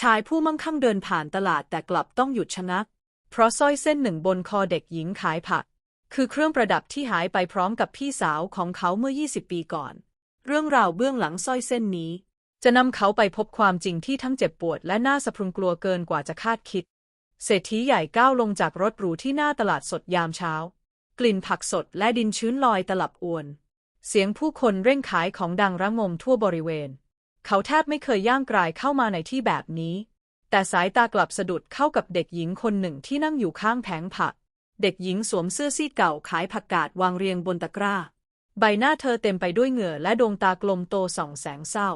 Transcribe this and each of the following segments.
ชายผู้มั่งคั่งเดินผ่านตลาดแต่กลับต้องหยุดชะงัก เพราะสร้อยเส้นหนึ่งบนคอเด็กหญิงขายผัก คือเครื่องประดับที่หายไปพร้อมกับพี่สาวของเขาเมื่อ 20 ปีก่อน เรื่องราวเบื้องหลังสร้อยเส้นนี้ จะนำเขาไปพบความจริงที่ทั้งเจ็บปวดและน่าสะพรึงกลัวเกินกว่าจะคาดคิด เศรษฐีใหญ่ก้าวลงจากรถหรูที่หน้าตลาดสดยามเช้า กลิ่นผักสดและดินชื้นลอยตลับอวน เสียงผู้คนเร่งขายของดังระงมทั่วบริเวณ เขาแทบไม่เคยย่างกรายเข้ามาในที่แบบนี้ แต่สายตากลับสะดุดเข้ากับเด็กหญิงคนหนึ่งที่นั่งอยู่ข้างแผงผัก เด็กหญิงสวมเสื้อซีดเก่าขายผักกาดวางเรียงบนตะกร้า ใบหน้าเธอเต็มไปด้วยเหงื่อและดวงตากลมโตส่องแสงเศร้า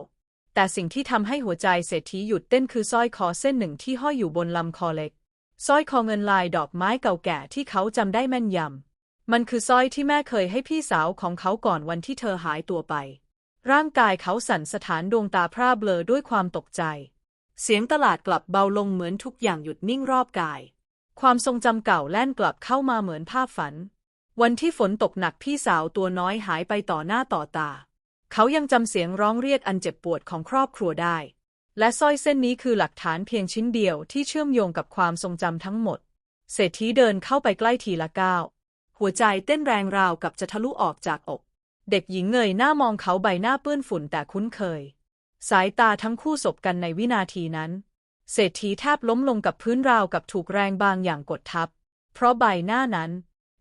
แต่สิ่งที่ทำให้หัวใจเศรษฐีหยุดเต้นคือสร้อยคอเส้นหนึ่งที่ห้อยอยู่บนลำคอเล็กสร้อยคอเงินลายดอกไม้เก่าแก่ที่เขาจำได้แม่นยำมันคือสร้อยที่แม่เคยให้พี่สาวของเขาก่อนวันที่เธอหายตัวไป ร่างกายเขาสั่นสะท้านดวงตาพร่าเบลอด้วยความตกใจ เสียงตลาดกลับเบาลงเหมือนทุกอย่างหยุดนิ่งรอบกาย ความทรงจำเก่าแล่นกลับเข้ามาเหมือนภาพฝัน วันที่ฝนตกหนักพี่สาวตัวน้อยหายไปต่อหน้าต่อตา เขายังจำเสียงร้องเรียกอันเจ็บปวดของครอบครัวได้ และสร้อยเส้นนี้คือหลักฐานเพียงชิ้นเดียวที่เชื่อมโยงกับความทรงจำทั้งหมด เศรษฐีเดินเข้าไปใกล้ทีละก้าวหัวใจเต้นแรงราวกับจะทะลุออกจากอก เด็กหญิงเงยหน้ามองเขาใบหน้าเปื้อนฝุ่นแต่คุ้นเคย สายตาทั้งคู่สบกันในวินาทีนั้น เศรษฐีแทบล้มลงกับพื้นราวกับถูกแรงบางอย่างกดทับ เพราะใบหน้านั้น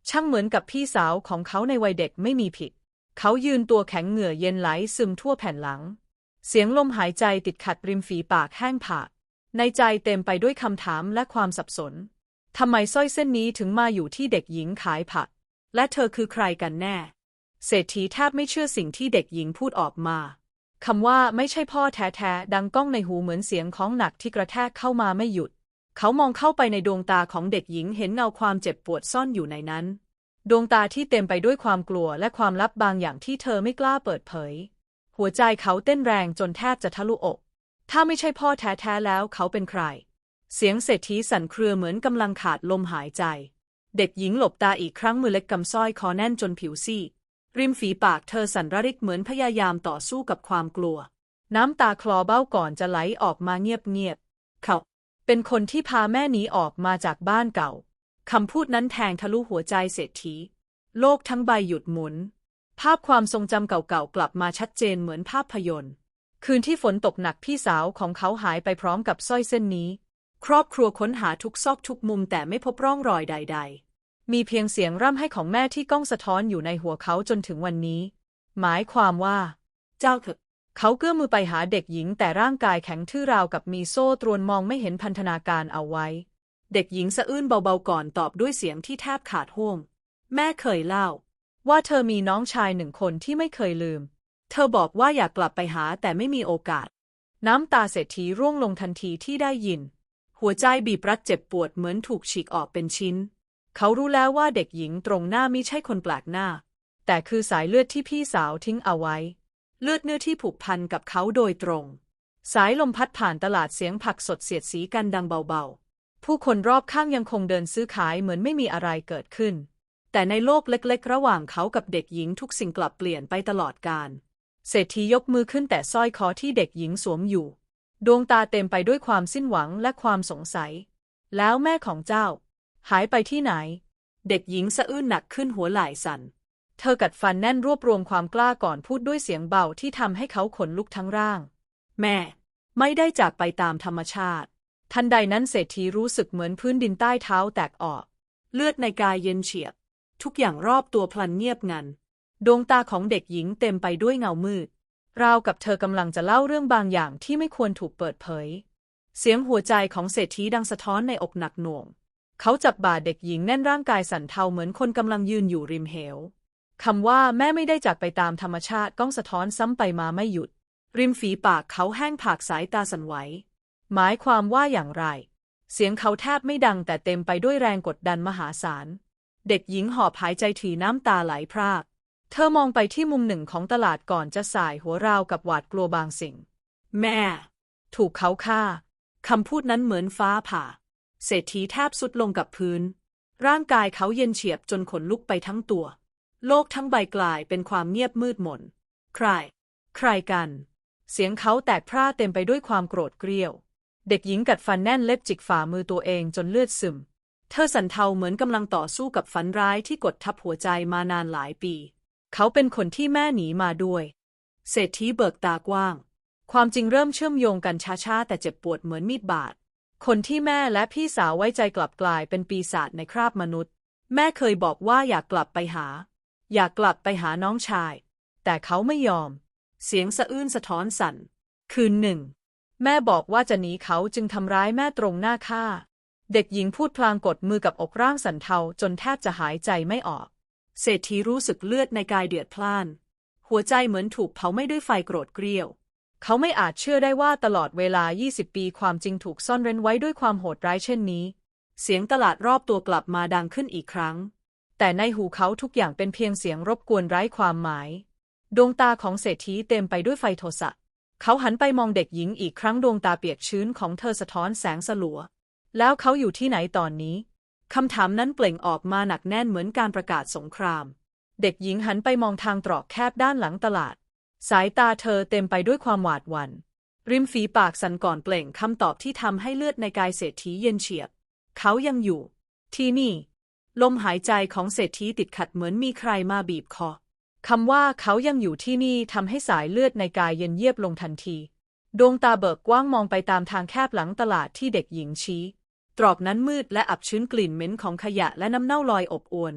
ช่างเหมือนกับพี่สาวของเขาในวัยเด็กไม่มีผิด เขายืนตัวแข็งเหงื่อเย็นไหลซึมทั่วแผ่นหลัง เสียงลมหายใจติดขัดริมฝีปากแห้งผาก ในใจเต็มไปด้วยคำถามและความสับสนทำไมสร้อยเส้นนี้ถึงมาอยู่ที่เด็กหญิงขายผัก และเธอคือใครกันแน่ เศรษฐีแทบไม่เชื่อสิ่งที่เด็กหญิงพูดออกมา คำว่าไม่ใช่พ่อแท้ๆ ดังก้องในหูเหมือนเสียงของหนักที่กระแทกเข้ามาไม่หยุด เขามองเข้าไปในดวงตาของเด็กหญิงเห็นเงาความเจ็บปวดซ่อนอยู่ในนั้น ดวงตาที่เต็มไปด้วยความกลัวและความลับบางอย่างที่เธอไม่กล้าเปิดเผย หัวใจเขาเต้นแรงจนแทบจะทะลุอก ถ้าไม่ใช่พ่อแท้ๆ แล้วเขาเป็นใคร เสียงเศรษฐีสั่นเครือเหมือนกำลังขาดลมหายใจ เด็กหญิงหลบตาอีกครั้งมือเล็กกำสร้อยคอแน่นจนผิวซีด ริมฝีปากเธอสั่นระริกเหมือนพยายามต่อสู้กับความกลัว น้ำตาคลอเบ้าก่อนจะไหลออกมาเงียบๆเขาเป็นคนที่พาแม่หนีออกมาจากบ้านเก่าคำพูดนั้นแทงทะลุหัวใจเศรษฐี โลกทั้งใบหยุดหมุน ภาพความทรงจำเก่าๆกลับมาชัดเจนเหมือนภาพยนตร์ คืนที่ฝนตกหนักพี่สาวของเขาหายไปพร้อมกับสร้อยเส้นนี้ ครอบครัวค้นหาทุกซอกทุกมุมแต่ไม่พบร่องรอยใด ๆ มีเพียงเสียงร่ำไห้ของแม่ที่ก้องสะท้อนอยู่ในหัวเขาจนถึงวันนี้ หมายความว่า เจ้าเถอะ เขาเกื้อมือไปหาเด็กหญิงแต่ร่างกายแข็งทื่อราวกับมีโซ่ตรวนมองไม่เห็นพันธนาการเอาไว้ เด็กหญิงสะอื้นเบาๆก่อนตอบด้วยเสียงที่แทบขาดห่วง แม่เคยเล่า ว่าเธอมีน้องชายหนึ่งคนที่ไม่เคยลืม เธอบอกว่าอยากกลับไปหาแต่ไม่มีโอกาส น้ำตาเศรษฐีร่วงลงทันทีที่ได้ยิน หัวใจบีบรัดเจ็บปวดเหมือนถูกฉีกออกเป็นชิ้น เขารู้แล้วว่าเด็กหญิงตรงหน้าไม่ใช่คนแปลกหน้า แต่คือสายเลือดที่พี่สาวทิ้งเอาไว้ เลือดเนื้อที่ผูกพันกับเขาโดยตรง สายลมพัดผ่านตลาดเสียงผักสดเสียดสีกันดังเบาๆ ผู้คนรอบข้างยังคงเดินซื้อขายเหมือนไม่มีอะไรเกิดขึ้น แต่ในโลกเล็กๆ ระหว่างเขากับเด็กหญิงทุกสิ่งกลับเปลี่ยนไปตลอดกาลเศรษฐียกมือขึ้นแต่สร้อยคอที่เด็กหญิงสวมอยู่ ดวงตาเต็มไปด้วยความสิ้นหวังและความสงสัย แล้วแม่ของเจ้า หายไปที่ไหน เด็กหญิงสะอื้นหนักขึ้นหัวไหล่สั่น เธอกัดฟันแน่นรวบรวมความกล้าก่อนพูดด้วยเสียงเบาที่ทำให้เขาขนลุกทั้งร่าง แม่ ไม่ได้จากไปตามธรรมชาติ ทันใดนั้นเศรษฐีรู้สึกเหมือนพื้นดินใต้เท้าแตกออก เลือดในกายเย็นเฉียบ ทุกอย่างรอบตัวพลันเงียบงัน ดวงตาของเด็กหญิงเต็มไปด้วยเงามืด ราวกับเธอกำลังจะเล่าเรื่องบางอย่างที่ไม่ควรถูกเปิดเผย เสียงหัวใจของเศรษฐีดังสะท้อนในอกหนักหน่วง เขาจับบ่าเด็กหญิงแน่นร่างกายสั่นเทาเหมือนคนกำลังยืนอยู่ริมเหว คำว่าแม่ไม่ได้จากไปตามธรรมชาติก้องสะท้อนซ้ำไปมาไม่หยุด ริมฝีปากเขาแห้งผากสายตาสั่นไหว หมายความว่าอย่างไร เสียงเขาแทบไม่ดังแต่เต็มไปด้วยแรงกดดันมหาศาล เด็กหญิงหอบหายใจถี่น้ำตาไหลพราก เธอมองไปที่มุมหนึ่งของตลาดก่อนจะสายหัวราวกับหวาดกลัวบางสิ่ง แม่ ถูกเขาฆ่าคำพูดนั้นเหมือนฟ้าผ่า เศรษฐีแทบสุดลงกับพื้น ร่างกายเขาเย็นเฉียบจนขนลุกไปทั้งตัว โลกทั้งใบกลายเป็นความเงียบมืดมน ใคร ใครกัน เสียงเขาแตกพร่าเต็มไปด้วยความโกรธเกรี้ยว เด็กหญิงกัดฟันแน่นเล็บจิกฝ่ามือตัวเองจนเลือดซึม เธอสันเทาเหมือนกำลังต่อสู้กับฝันร้ายที่กดทับหัวใจมานานหลายปี เขาเป็นคนที่แม่หนีมาด้วย เศรษฐีเบิกตากว้าง ความจริงเริ่มเชื่อมโยงกันช้าๆแต่เจ็บปวดเหมือนมีดบาด คนที่แม่และพี่สาวไว้ใจกลับกลายเป็นปีศาจในคราบมนุษย์ แม่เคยบอกว่าอยากกลับไปหา อยากกลับไปหาน้องชาย แต่เขาไม่ยอม เสียงสะอื้นสะท้อนสั่น คืนหนึ่ง แม่บอกว่าจะหนีเขาจึงทำร้ายแม่ตรงหน้าค่าเด็กหญิงพูดพลางกดมือกับอกร่างสันเทาจนแทบจะหายใจไม่ออก เศรษฐีรู้สึกเลือดในกายเดือดพล่าน หัวใจเหมือนถูกเผาไม้ด้วยไฟโกรธเกรี้ยว เขาไม่อาจเชื่อได้ว่าตลอดเวลา 20 ปีความจริงถูกซ่อนเร้นไว้ด้วยความโหดร้ายเช่นนี้ เสียงตลาดรอบตัวกลับมาดังขึ้นอีกครั้ง แต่ในหูเขาทุกอย่างเป็นเพียงเสียงรบกวนไร้ความหมาย ดวงตาของเศรษฐีเต็มไปด้วยไฟโทสะ เขาหันไปมองเด็กหญิงอีกครั้งดวงตาเปียกชื้นของเธอสะท้อนแสงสลัว แล้วเขาอยู่ที่ไหนตอนนี้ คำถามนั้นเปล่งออกมาหนักแน่นเหมือนการประกาศสงคราม เด็กหญิงหันไปมองทางตรอกแคบด้านหลังตลาด สายตาเธอเต็มไปด้วยความหวาดหวัน่น ริมฝีปากสั่นก่อนเปล่งคำตอบที่ทำให้เลือดในกายเศรษฐีเย็นเฉียบ เขายังอยู่ ที่นี่ ลมหายใจของเศรษฐีติดขัดเหมือนมีใครมาบีบคอคำว่าเขายังอยู่ที่นี่ทำให้สายเลือดในกายเย็นเยียบลงทันที ดวงตาเบิกกว้างมองไปตามทางแคบหลังตลาดที่เด็กหญิงชี้ ตรอกนั้นมืดและอับชื้นกลิ่นเหม็นของขยะและน้ำเน่าลอยอบอวน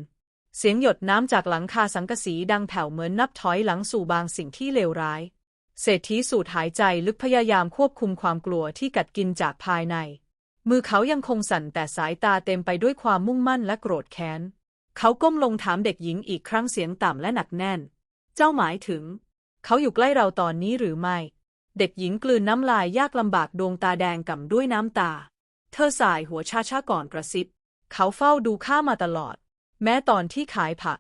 เสียงหยดน้ำจากหลังคาสังกะสีดังแผ่วเหมือนนับถอยหลังสู่บางสิ่งที่เลวร้าย เศรษฐีสูดหายใจลึกพยายามควบคุมความกลัวที่กัดกินจากภายใน มือเขายังคงสั่นแต่สายตาเต็มไปด้วยความมุ่งมั่นและโกรธแค้น เขาก้มลงถามเด็กหญิงอีกครั้งเสียงต่ำและหนักแน่น เจ้าหมายถึง เขาอยู่ใกล้เราตอนนี้หรือไม่ เด็กหญิงกลืนน้ำลายยากลำบากดวงตาแดงก่ำด้วยน้ำตา เธอสายหัวชาชาก่อนกระซิบ เขาเฝ้าดูข้ามาตลอด แม้ตอนที่ขายผัก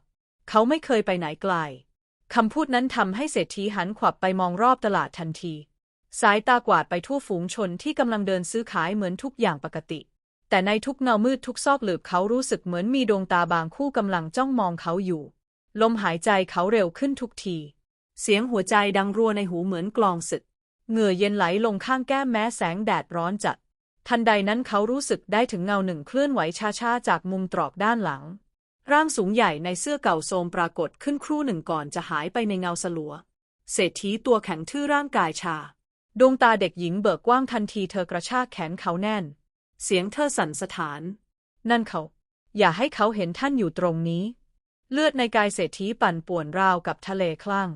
เขาไม่เคยไปไหนไกลคำพูดนั้นทำให้เศรษฐีหันขวับไปมองรอบตลาดทันที สายตากวาดไปทั่วฝูงชนที่กำลังเดินซื้อขายเหมือนทุกอย่างปกติ แต่ในทุกเงามืดทุกซอกหลืบเขารู้สึกเหมือนมีดวงตาบางคู่กำลังจ้องมองเขาอยู่ ลมหายใจเขาเร็วขึ้นทุกที เสียงหัวใจดังรัวในหูเหมือนกลองศึก เหงื่อเย็นไหลลงข้างแก้มแม้แสงแดดร้อนจัด ทันใดนั้นเขารู้สึกได้ถึงเงาหนึ่งเคลื่อนไหวช้าๆจากมุมตรอกด้านหลัง ร่างสูงใหญ่ในเสื้อเก่าโทรมปรากฏขึ้นครู่หนึ่งก่อนจะหายไปในเงาสลัว เศรษฐีตัวแข็งทื่อร่างกายชา ดวงตาเด็กหญิงเบิกกว้างทันทีเธอกระชากแขนเขาแน่น เสียงเธอสั่นสะท้าน นั่นเขา อย่าให้เขาเห็นท่านอยู่ตรงนี้ เลือดในกายเศรษฐีปั่นป่วนราวกับทะเลคลั่ง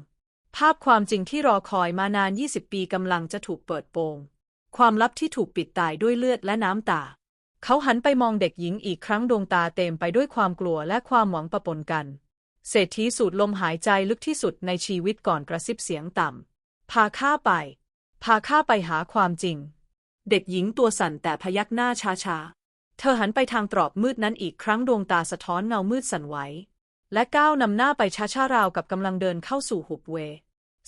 ภาพความจริงที่รอคอยมานาน 20 ปีกำลังจะถูกเปิดโปง ความลับที่ถูกปิดตายด้วยเลือดและน้ำตา เขาหันไปมองเด็กหญิงอีกครั้งดวงตาเต็มไปด้วยความกลัวและความหวังปะปนกัน เศรษฐีสูดลมหายใจลึกที่สุดในชีวิตก่อนกระซิบเสียงต่ำ พาข้าไป พาข้าไปหาความจริง เด็กหญิงตัวสั่นแต่พยักหน้าช้าๆ เธอหันไปทางตรอกมืดนั้นอีกครั้งดวงตาสะท้อนเงามืดสั่นไหว และก้าวนำหน้าไปช้าๆราวกับกำลังเดินเข้าสู่หุบเว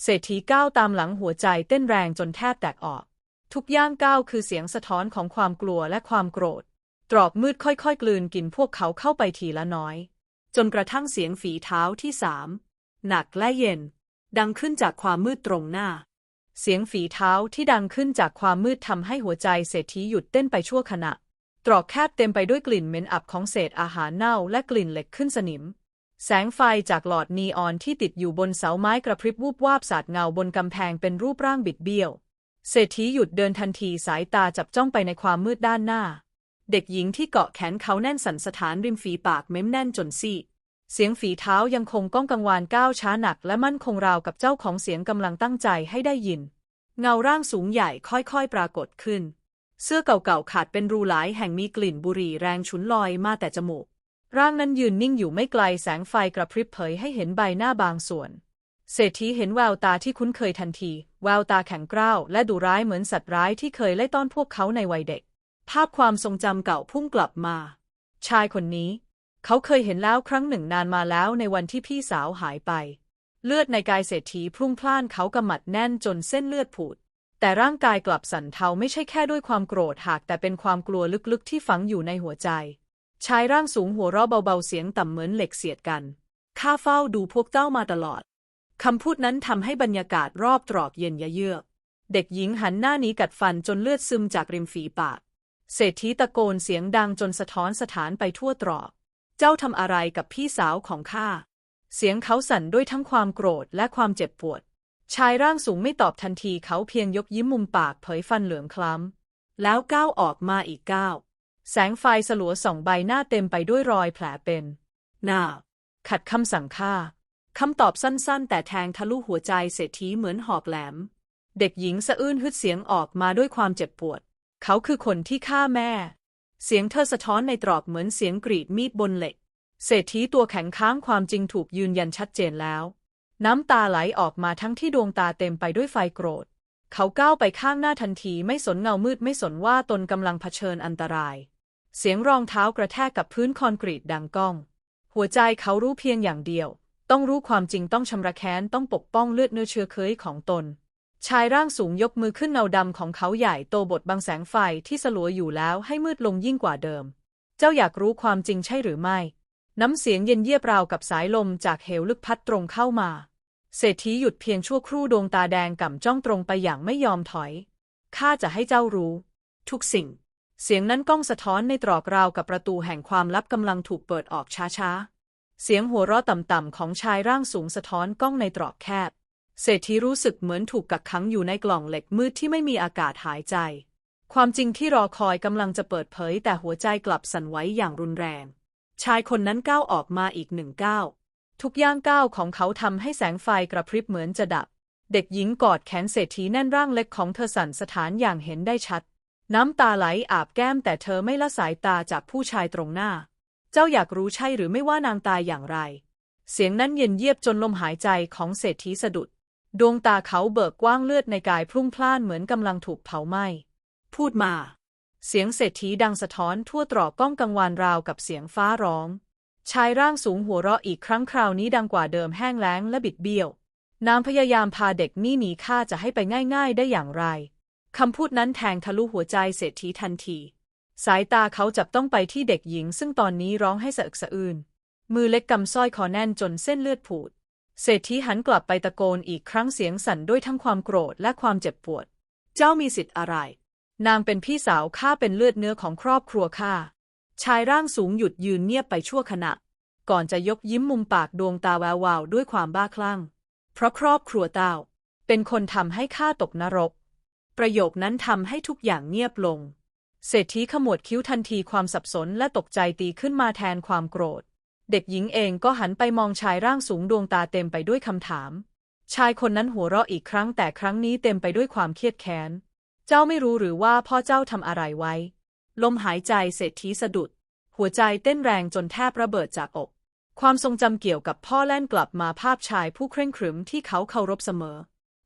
เศรษฐีก้าวตามหลังหัวใจเต้นแรงจนแทบแตกออก ทุกย่างก้าวคือเสียงสะท้อนของความกลัวและความโกรธ ตรอกมืดค่อยๆ กลืนกินพวกเขาเข้าไปทีละน้อย จนกระทั่งเสียงฝีเท้าที่สามหนักและเย็น ดังขึ้นจากความมืดตรงหน้า เสียงฝีเท้าที่ดังขึ้นจากความมืดทำให้หัวใจเศรษฐีหยุดเต้นไปชั่วขณะ ตรอกแคบเต็มไปด้วยกลิ่นเหม็นอับของเศษอาหารเน่าและกลิ่นเหล็กขึ้นสนิม แสงไฟจากหลอดนีออนที่ติดอยู่บนเสาไม้กระพริบวูบวาบสาดเงาบนกำแพงเป็นรูปร่างบิดเบี้ยว เศรษฐีหยุดเดินทันทีสายตาจับจ้องไปในความมืดด้านหน้า เด็กหญิงที่เกาะแขนเขาแน่นสันสถานริมฝีปากเม้มแน่นจนซีดเสียงฝีเท้ายังคงก้องกังวานก้าวช้าหนักและมั่นคงราวกับเจ้าของเสียงกำลังตั้งใจให้ได้ยิน เงาร่างสูงใหญ่ค่อยๆ ปรากฏขึ้น เสื้อเก่าๆขาดเป็นรูหลายแห่งมีกลิ่นบุหรี่แรงฉุนลอยมาแต่จมูก ร่างนั้นยืนนิ่งอยู่ไม่ไกลแสงไฟกระพริบเผยให้เห็นใบหน้าบางส่วน เศรษฐีเห็นแววตาที่คุ้นเคยทันที แววตาแข็งกร้าวและดุร้ายเหมือนสัตว์ร้ายที่เคยไล่ต้อนพวกเขาในวัยเด็ก ภาพความทรงจำเก่าพุ่งกลับมา ชายคนนี้ เขาเคยเห็นแล้วครั้งหนึ่งนานมาแล้วในวันที่พี่สาวหายไป เลือดในกายเศรษฐีพรุ่งพล่านเขากำมัดแน่นจนเส้นเลือดผุด แต่ร่างกายกลับสั่นเทาไม่ใช่แค่ด้วยความโกรธหากแต่เป็นความกลัวลึกๆที่ฝังอยู่ในหัวใจ ชายร่างสูงหัวเราะเบาๆเสียงต่ำเหมือนเหล็กเสียดกันข้าเฝ้าดูพวกเจ้ามาตลอดคำพูดนั้นทำให้บรรยากาศรอบตรอกเย็นยะเยือก เด็กหญิงหันหน้าหนีกัดฟันจนเลือดซึมจากริมฝีปาก เศรษฐีตะโกนเสียงดังจนสะท้อนสถานไปทั่วตรอก เจ้าทำอะไรกับพี่สาวของข้า เสียงเขาสั่นด้วยทั้งความโกรธและความเจ็บปวด ชายร่างสูงไม่ตอบทันทีเขาเพียงยกยิ้มมุมปากเผยฟันเหลืองคล้ำ แล้วก้าวออกมาอีกก้าว แสงไฟสลัวส่องใบหน้าเต็มไปด้วยรอยแผลเป็นหน้าขัดคำสั่งฆ่าคำตอบสั้นๆ แต่แทงทะลุหัวใจเศรษฐีเหมือนหอกแหลม เด็กหญิงสะอื้นฮึดเสียงออกมาด้วยความเจ็บปวด เขาคือคนที่ฆ่าแม่ เสียงเธอสะท้อนในตรอกเหมือนเสียงกรีดมีดบนเหล็ก เศรษฐีตัวแข็งค้างความจริงถูกยืนยันชัดเจนแล้ว น้ำตาไหลออกมาทั้งที่ดวงตาเต็มไปด้วยไฟโกรธ เขาก้าวไปข้างหน้าทันทีไม่สนเงามืดไม่สนว่าตนกำลังเผชิญอันตราย เสียงรองเท้ากระแทกกับพื้นคอนกรีตดังก้อง หัวใจเขารู้เพียงอย่างเดียว ต้องรู้ความจริงต้องชำระแค้นต้องปกป้องเลือดเนื้อเชื้อเคยของตน ชายร่างสูงยกมือขึ้นเงาดำของเขาใหญ่โตบทบังแสงไฟที่สลัวอยู่แล้วให้มืดลงยิ่งกว่าเดิม เจ้าอยากรู้ความจริงใช่หรือไม่ น้ำเสียงเย็นเยียบราวกับสายลมจากเหวลึกพัดตรงเข้ามา เศรษฐีหยุดเพียงชั่วครู่ดวงตาแดงก่ำจ้องตรงไปอย่างไม่ยอมถอย ข้าจะให้เจ้ารู้ ทุกสิ่ง เสียงนั้นก้องสะท้อนในตรอกราวกับประตูแห่งความลับกำลังถูกเปิดออกช้าๆ เสียงหัวเราะต่ำๆของชายร่างสูงสะท้อนก้องในตรอกแคบ เศรษฐีรู้สึกเหมือนถูกกักขังอยู่ในกล่องเหล็กมืดที่ไม่มีอากาศหายใจ ความจริงที่รอคอยกำลังจะเปิดเผย แต่หัวใจกลับสั่นไหวอย่างรุนแรง ชายคนนั้นก้าวออกมาอีกหนึ่งก้าว ทุกย่างก้าวของเขาทำให้แสงไฟกระพริบเหมือนจะดับ เด็กหญิงกอดแขนเศรษฐีแน่นร่างเล็กของเธอสั่นสถานอย่างเห็นได้ชัด น้ำตาไหลอาบแก้มแต่เธอไม่ละสายตาจากผู้ชายตรงหน้า เจ้าอยากรู้ใช่หรือไม่ว่านางตายอย่างไร เสียงนั้นเย็นเยียบจนลมหายใจของเศรษฐีสะดุด ดวงตาเขาเบิกกว้างเลือดในกายพรุ่งพล่านเหมือนกำลังถูกเผาไหม้ พูดมา เสียงเศรษฐีดังสะท้อนทั่วตรอกก้องกังวานราวกับเสียงฟ้าร้อง ชายร่างสูงหัวเราะอีกครั้งคราวนี้ดังกว่าเดิมแห้งแล้งและบิดเบี้ยวนางพยายามพาเด็กนี่หนีข้าจะให้ไปง่ายๆได้อย่างไร คำพูดนั้นแทงทะลุหัวใจเศรษฐีทันที สายตาเขาจับต้องไปที่เด็กหญิง ซึ่งตอนนี้ร้องให้สะอึกสะอื้น มือเล็กกำสร้อยคอแน่นจนเส้นเลือดผุด เศรษฐีหันกลับไปตะโกนอีกครั้งเสียงสั่นด้วยทั้งความโกรธและความเจ็บปวด เจ้ามีสิทธิ์อะไร นางเป็นพี่สาวข้าเป็นเลือดเนื้อของครอบครัวข้า ชายร่างสูงหยุดยืนเงียบไปชั่วขณะ ก่อนจะยกยิ้มมุมปากดวงตาแวววาวด้วยความบ้าคลั่ง เพราะครอบครัวเต้า เป็นคนทำให้ข้าตกนรก ประโยคนั้นทำให้ทุกอย่างเงียบลง เศรษฐีขมวดคิ้วทันทีความสับสนและตกใจตีขึ้นมาแทนความโกรธ เด็กหญิงเองก็หันไปมองชายร่างสูงดวงตาเต็มไปด้วยคำถาม ชายคนนั้นหัวเราะอีกครั้งแต่ครั้งนี้เต็มไปด้วยความเครียดแค้น เจ้าไม่รู้หรือว่าพ่อเจ้าทำอะไรไว้ ลมหายใจเศรษฐีสะดุด หัวใจเต้นแรงจนแทบระเบิดจากอก ความทรงจำเกี่ยวกับพ่อแล่นกลับมาภาพชายผู้เคร่งครึมที่เขาเคารพเสมอ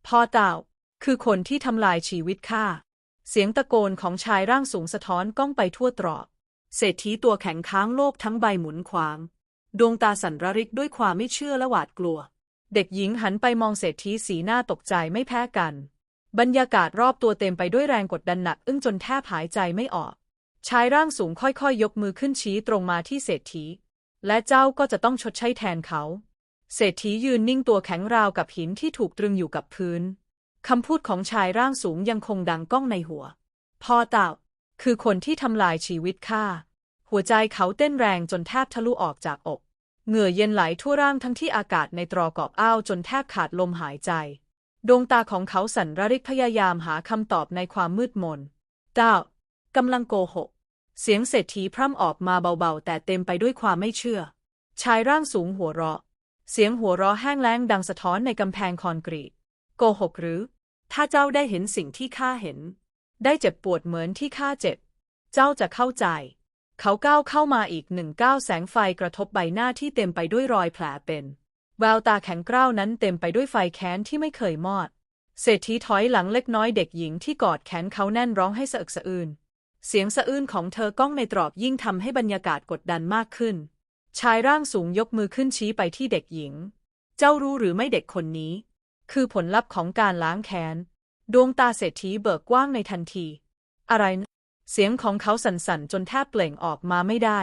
พ่อเต่าคือคนที่ทำลายชีวิตข้า เสียงตะโกนของชายร่างสูงสะท้อนก้องไปทั่วตรอก เศรษฐีตัวแข็งค้างโลกทั้งใบหมุนขวาง ดวงตาสั่นระริกด้วยความไม่เชื่อและหวาดกลัว เด็กหญิงหันไปมองเศรษฐีสีหน้าตกใจไม่แพ้กัน บรรยากาศรอบตัวเต็มไปด้วยแรงกดดันหนักอึ้งจนแทบหายใจไม่ออก ชายร่างสูงค่อยๆ ยกมือขึ้นชี้ตรงมาที่เศรษฐี และเจ้าก็จะต้องชดใช้แทนเขา เศรษฐียืนนิ่งตัวแข็งราวกับหินที่ถูกตรึงอยู่กับพื้นคำพูดของชายร่างสูงยังคงดังก้องในหัว พ่อเต่าคือคนที่ทำลายชีวิตข้า หัวใจเขาเต้นแรงจนแทบทะลุออกจากอก เหงื่อเย็นไหลทั่วร่างทั้งที่อากาศในตรอกอบอ้าวจนแทบขาดลมหายใจ ดวงตาของเขาสั่นระริกพยายามหาคำตอบในความมืดมนเจ้ากำลังโกหก เสียงเศรษฐีพร่ำออกมาเบาๆ แต่เต็มไปด้วยความไม่เชื่อ ชายร่างสูงหัวเราะ เสียงหัวเราะแห้งแล้งดังสะท้อนในกำแพงคอนกรีต โกหกหรือ ถ้าเจ้าได้เห็นสิ่งที่ข้าเห็น ได้เจ็บปวดเหมือนที่ข้าเจ็บ เจ้าจะเข้าใจ เขาก้าวเข้ามาอีกหนึ่งก้าวแสงไฟกระทบใบหน้าที่เต็มไปด้วยรอยแผลเป็นแววตาแข็งกร้าวนั้นเต็มไปด้วยไฟแค้นที่ไม่เคยมอด เศรษฐีถอยหลังเล็กน้อยเด็กหญิงที่กอดแขนเขาแน่นร้องให้สะอึกสะอื้นเสียงสะอื้นของเธอก้องในตรอกยิ่งทำให้บรรยากาศกดดันมากขึ้น ชายร่างสูงยกมือขึ้นชี้ไปที่เด็กหญิง เจ้ารู้หรือไม่เด็กคนนี้ คือผลลัพธ์ของการล้างแค้น ดวงตาเศรษฐีเบิกกว้างในทันที อะไรนะ เสียงของเขาสั่นๆ จนแทบเปล่งออกมาไม่ได้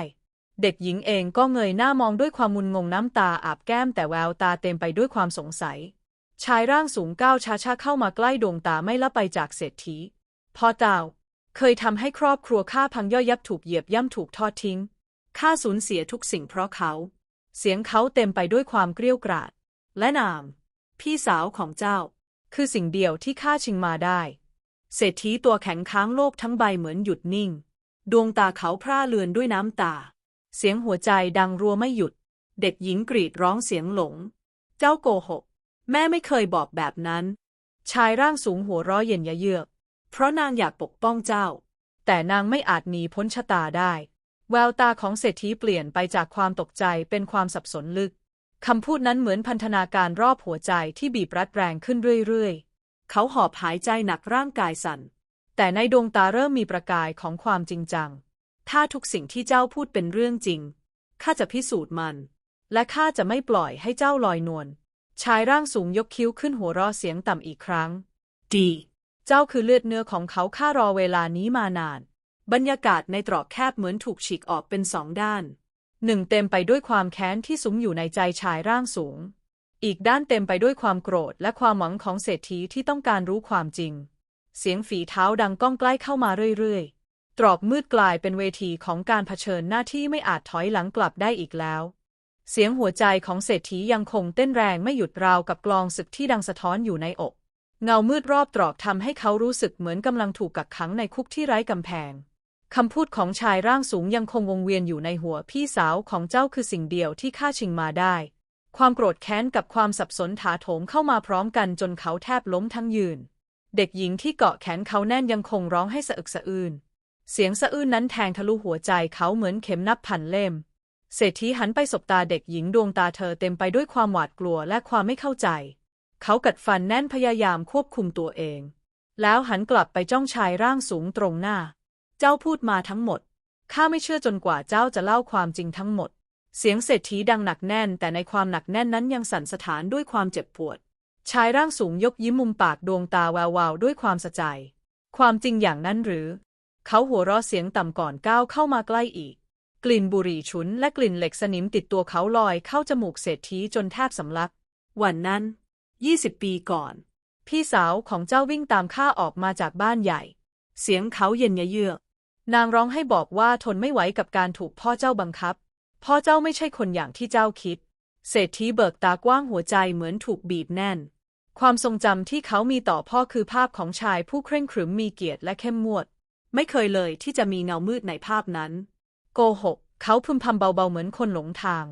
เด็กหญิงเองก็เงยหน้ามองด้วยความงุนงงน้ำตาอาบแก้มแต่แววตาเต็มไปด้วยความสงสัย ชายร่างสูงก้าวช้าๆเข้ามาใกล้ดวงตาไม่ละไปจากเศรษฐีพ่อเตาเคยทำให้ครอบครัวข้าพังย่อยยับถูกเหยียบย่ำถูกทอดทิ้งข้าสูญเสียทุกสิ่งเพราะเขา เสียงเขาเต็มไปด้วยความเกรี้ยวกราดและนาม พี่สาวของเจ้า คือสิ่งเดียวที่ข้าชิงมาได้ เศรษฐีตัวแข็งค้างโลกทั้งใบเหมือนหยุดนิ่ง ดวงตาเขาพร่าเลือนด้วยน้ำตา เสียงหัวใจดังรัวไม่หยุด เด็กหญิงกรีดร้องเสียงหลง เจ้าโกหก แม่ไม่เคยบอกแบบนั้น ชายร่างสูงหัวร้อยเย็นยะเยือก เพราะนางอยากปกป้องเจ้า แต่นางไม่อาจหนีพ้นชะตาได้ แววตาของเศรษฐีเปลี่ยนไปจากความตกใจเป็นความสับสนลึกคำพูดนั้นเหมือนพันธนาการรอบหัวใจที่บีบรัดแรงขึ้นเรื่อยๆ เขาหอบหายใจหนักร่างกายสั่น แต่ในดวงตาเริ่มมีประกายของความจริงจัง ถ้าทุกสิ่งที่เจ้าพูดเป็นเรื่องจริง ข้าจะพิสูจน์มัน และข้าจะไม่ปล่อยให้เจ้าลอยนวล ชายร่างสูงยกคิ้วขึ้นหัวเราะเสียงต่ำอีกครั้ง ดี เจ้าคือเลือดเนื้อของเขาข้ารอเวลานี้มานาน บรรยากาศในตรอกแคบเหมือนถูกฉีกออกเป็นสองด้าน หนึ่งเต็มไปด้วยความแค้นที่สุมอยู่ในใจชายร่างสูง อีกด้านเต็มไปด้วยความโกรธและความหวังของเศรษฐีที่ต้องการรู้ความจริง เสียงฝีเท้าดังก้องใกล้เข้ามาเรื่อยๆ ตรอกมืดกลายเป็นเวทีของการเผชิญหน้าที่ไม่อาจถอยหลังกลับได้อีกแล้ว เสียงหัวใจของเศรษฐียังคงเต้นแรงไม่หยุดราวกับกลองศึกที่ดังสะท้อนอยู่ในอก เงามืดรอบตรอกทำให้เขารู้สึกเหมือนกำลังถูกกักขังในคุกที่ไร้กำแพงคำพูดของชายร่างสูงยังคงวงเวียนอยู่ในหัวพี่สาวของเจ้าคือสิ่งเดียวที่ข้าชิงมาได้ ความโกรธแค้นกับความสับสนถาโถมเข้ามาพร้อมกันจนเขาแทบล้มทั้งยืน เด็กหญิงที่เกาะแขนเขาแน่นยังคงร้องให้สะอึกสะอื้น เสียงสะอื้นนั้นแทงทะลุหัวใจเขาเหมือนเข็มนับพันเล่ม เศรษฐีหันไปสบตาเด็กหญิงดวงตาเธอเต็มไปด้วยความหวาดกลัวและความไม่เข้าใจ เขากัดฟันแน่นพยายามควบคุมตัวเอง แล้วหันกลับไปจ้องชายร่างสูงตรงหน้า เจ้าพูดมาทั้งหมด ข้าไม่เชื่อจนกว่าเจ้าจะเล่าความจริงทั้งหมด เสียงเศรษฐีดังหนักแน่น แต่ในความหนักแน่นนั้นยังสั่นสะท้านด้วยความเจ็บปวด ชายร่างสูงยกยิ้มมุมปากดวงตาแวววาวด้วยความสะใจ ความจริงอย่างนั้นหรือ เขาหัวเราะเสียงต่ำก่อนก้าวเข้ามาใกล้อีก กลิ่นบุหรี่ฉุนและกลิ่นเหล็กสนิมติดตัวเขาลอยเข้าจมูกเศรษฐีจนแทบสำลัก วันนั้นยี่สิบปีก่อน พี่สาวของเจ้าวิ่งตามข้าออกมาจากบ้านใหญ่ เสียงเขาเย็นยะเยือก นางร้องให้บอกว่าทนไม่ไหวกับการถูกพ่อเจ้าบังคับ พ่อเจ้าไม่ใช่คนอย่างที่เจ้าคิด เศรษฐีเบิกตากว้างหัวใจเหมือนถูกบีบแน่น ความทรงจำที่เขามีต่อพ่อคือภาพของชายผู้เคร่งขรึมมีเกียรติและเข้มงวด ไม่เคยเลยที่จะมีเงามืดในภาพนั้น โกหก เขาพึมพำเบาๆเหมือนคนหลงทาง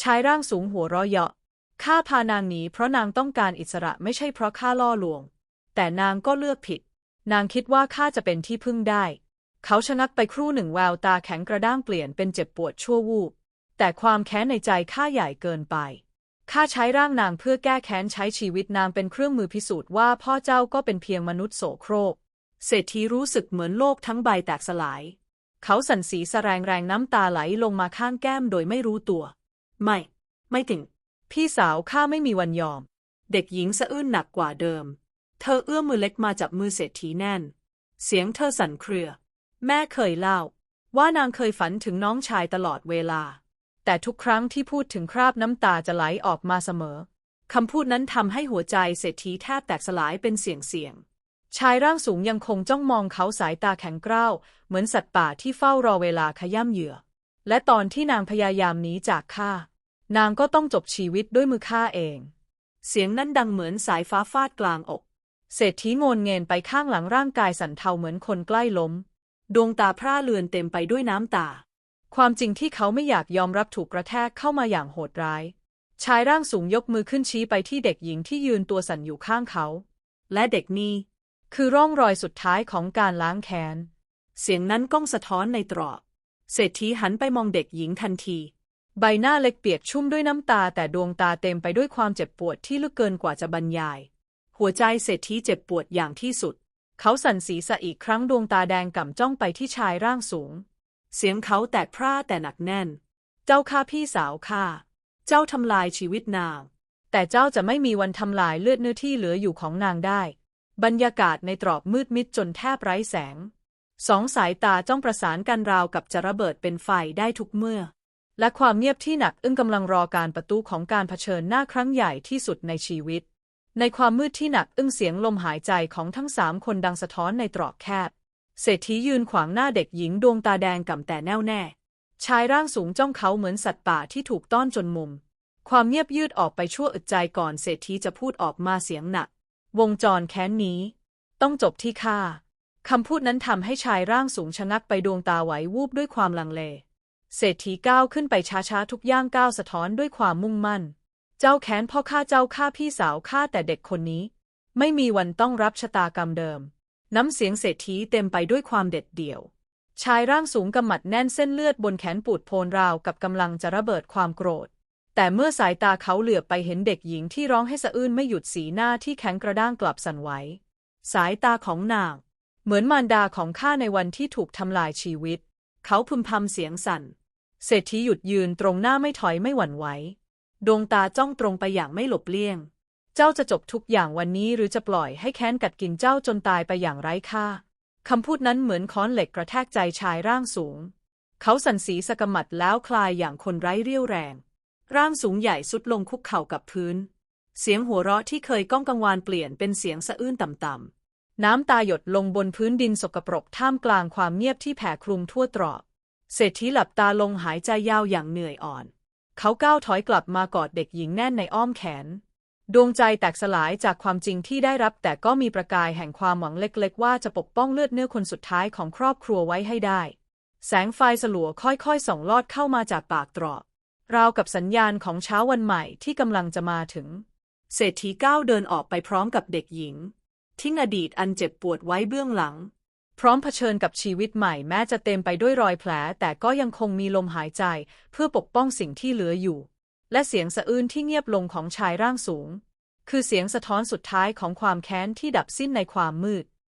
ชายร่างสูงหัวเราะเยาะข้าพานางหนีเพราะนางต้องการอิสระไม่ใช่เพราะข้าล่อลวง แต่นางก็เลือกผิด นางคิดว่าข้าจะเป็นที่พึ่งได้ เขาชะงักไปครู่หนึ่งแววตาแข็งกระด้างเปลี่ยนเป็นเจ็บปวดชั่ววูบ แต่ความแค้นในใจข้าใหญ่เกินไปข้าใช้ร่างนางเพื่อแก้แค้นใช้ชีวิตนางเป็นเครื่องมือพิสูจน์ว่าพ่อเจ้าก็เป็นเพียงมนุษย์โสโครก เศรษฐีรู้สึกเหมือนโลกทั้งใบแตกสลาย เขาสั่นสีสแรงแรงน้ำตาไหลลงมาข้างแก้มโดยไม่รู้ตัว ไม่ ไม่ติงพี่สาวข้าไม่มีวันยอม เด็กหญิงสะอื้นหนักกว่าเดิม เธอเอื้อมมือเล็กมาจับมือเศรษฐีแน่น เสียงเธอสั่นเครือ แม่เคยเล่า ว่านางเคยฝันถึงน้องชายตลอดเวลา แต่ทุกครั้งที่พูดถึงคราบน้ำตาจะไหลออกมาเสมอ คำพูดนั้นทำให้หัวใจเศรษฐีแทบแตกสลายเป็นเสียงเสียง ชายร่างสูงยังคงจ้องมองเขาสายตาแข็งกร้าว เหมือนสัตว์ป่าที่เฝ้ารอเวลาขย่ำเหยื่อ และตอนที่นางพยายามหนีจากข้านางก็ต้องจบชีวิตด้วยมือข้าเอง เสียงนั้นดังเหมือนสายฟ้าฟาดกลางอก เศรษฐีงนเงนไปข้างหลังร่างกายสั่นเทาเหมือนคนใกล้ล้ม ดวงตาพร่าเลือนเต็มไปด้วยน้ำตา ความจริงที่เขาไม่อยากยอมรับถูกกระแทกเข้ามาอย่างโหดร้าย ชายร่างสูงยกมือขึ้นชี้ไปที่เด็กหญิงที่ยืนตัวสั่นอยู่ข้างเขา และเด็กนี้คือร่องรอยสุดท้ายของการล้างแค้น เสียงนั้นก้องสะท้อนในตรอกเศรษฐีหันไปมองเด็กหญิงทันที ใบหน้าเล็กเปียกชุ่มด้วยน้ำตาแต่ดวงตาเต็มไปด้วยความเจ็บปวดที่ลึกเกินกว่าจะบรรยาย หัวใจเศรษฐีเจ็บปวดอย่างที่สุด เขาสั่นศีรษะอีกครั้งดวงตาแดงก่ำจ้องไปที่ชายร่างสูง เสียงเขาแตกพร่าแต่หนักแน่น เจ้าฆ่าพี่สาวข้า เจ้าทำลายชีวิตนาง แต่เจ้าจะไม่มีวันทำลายเลือดเนื้อที่เหลืออยู่ของนางได้ บรรยากาศในตรอกมืดมิดจนแทบไร้แสง สองสายตาจ้องประสานกันราวกับจะระเบิดเป็นไฟได้ทุกเมื่อ และความเงียบที่หนักอึ้งกำลังรอการประตูของการเผชิญหน้าครั้งใหญ่ที่สุดในชีวิต ในความมืดที่หนักอึ้งเสียงลมหายใจของทั้งสามคนดังสะท้อนในตรอกแคบ เศรษฐียืนขวางหน้าเด็กหญิงดวงตาแดงก่ำแต่แน่วแน่ ชายร่างสูงจ้องเขาเหมือนสัตว์ป่าที่ถูกต้อนจนมุม ความเงียบยืดออกไปชั่วอึดใจก่อนเศรษฐีจะพูดออกมาเสียงหนัก วงจรแค้นนี้ ต้องจบที่ข้าคำพูดนั้นทำให้ชายร่างสูงชะงักไปดวงตาไหววูบด้วยความลังเล เศรษฐีก้าวขึ้นไปช้าๆทุกย่างก้าวสะท้อนด้วยความมุ่งมั่น เจ้าแค้นพ่อข้าเจ้าข้าพี่สาวข้าแต่เด็กคนนี้ ไม่มีวันต้องรับชะตากรรมเดิม น้ำเสียงเศรษฐีเต็มไปด้วยความเด็ดเดี่ยว ชายร่างสูงกำหมัดแน่นเส้นเลือดบนแขนปูดโพนราวกับกำลังจะระเบิดความโกรธ แต่เมื่อสายตาเขาเหลือบไปเห็นเด็กหญิงที่ร้องให้สะอื้นไม่หยุดสีหน้าที่แข็งกระด้างกลับสั่นไหว สายตาของนาง เหมือนมารดาของข้าในวันที่ถูกทำลายชีวิต เขาพึมพำเสียงสั่น เศรษฐีหยุดยืนตรงหน้าไม่ถอยไม่หวั่นไหว ดวงตาจ้องตรงไปอย่างไม่หลบเลี่ยง เจ้าจะจบทุกอย่างวันนี้หรือจะปล่อยให้แค้นกัดกินเจ้าจนตายไปอย่างไร้ค่า คำพูดนั้นเหมือนค้อนเหล็กกระแทกใจชายร่างสูง เขาสั่นสีสะกมัดแล้วคลายอย่างคนไร้เรี่ยวแรง ร่างสูงใหญ่สุดลงคุกเข่ากับพื้น เสียงหัวเราะที่เคยก้องกังวานเปลี่ยนเป็นเสียงสะอื้นต่ำๆ น้ำตาหยดลงบนพื้นดินสกปรกท่ามกลางความเงียบที่แผ่คลุมทั่วตรอกเศรษฐีหลับตาลงหายใจยาวอย่างเหนื่อยอ่อน เขาก้าวถอยกลับมากอดเด็กหญิงแน่นในอ้อมแขน ดวงใจแตกสลายจากความจริงที่ได้รับแต่ก็มีประกายแห่งความหวังเล็กๆ ว่าจะปกป้องเลือดเนื้อคนสุดท้ายของครอบครัวไว้ให้ได้ แสงไฟสลัวค่อยๆ ส่องลอดเข้ามาจากปากตรอกราวกับสัญญาณของเช้าวันใหม่ที่กำลังจะมาถึง เศรษฐีก้าวเดินออกไปพร้อมกับเด็กหญิง ทิ้งอดีตอันเจ็บปวดไว้เบื้องหลัง พร้อมเผชิญกับชีวิตใหม่แม้จะเต็มไปด้วยรอยแผล แต่ก็ยังคงมีลมหายใจเพื่อปกป้องสิ่งที่เหลืออยู่ และเสียงสะอื้นที่เงียบลงของชายร่างสูง คือเสียงสะท้อนสุดท้ายของความแค้นที่ดับสิ้นในความมืด